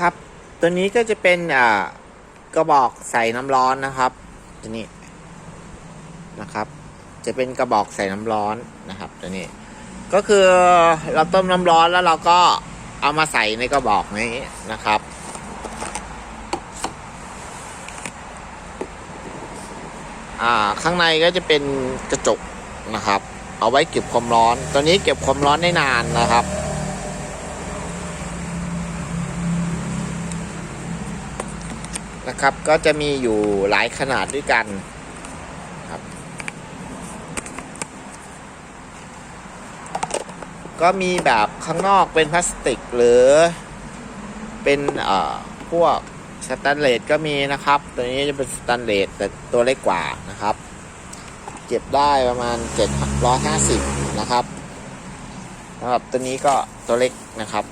ครับ ตัวนี้ก็จะเป็นอ่ากระบอกใส่น้ำร้อนนะครับ ตัวนี้นะครับ จะเป็นกระบอกใส่น้ำร้อนนะครับ ตัวนี้ ก็คือเราต้มน้ำร้อนแล้วเราก็เอามาใส่ในกระบอกนี้นะครับข้างในก็จะเป็นกระจกนะครับ เอาไว้เก็บความร้อน ตัวนี้เก็บความร้อนได้นานนะครับ นะครับ ก็จะมีอยู่หลายขนาดด้วยกันครับ ก็มีแบบข้างนอกเป็นพลาสติกหรือเป็นเอ่อพวกสแตนเลสก็มีนะครับ ตัวนี้จะเป็นสแตนเลสแต่ตัวเล็กกว่านะครับ เก็บได้ประมาณ 750 นะครับสำหรับตัวนี้ก็ตัวเล็กนะครับ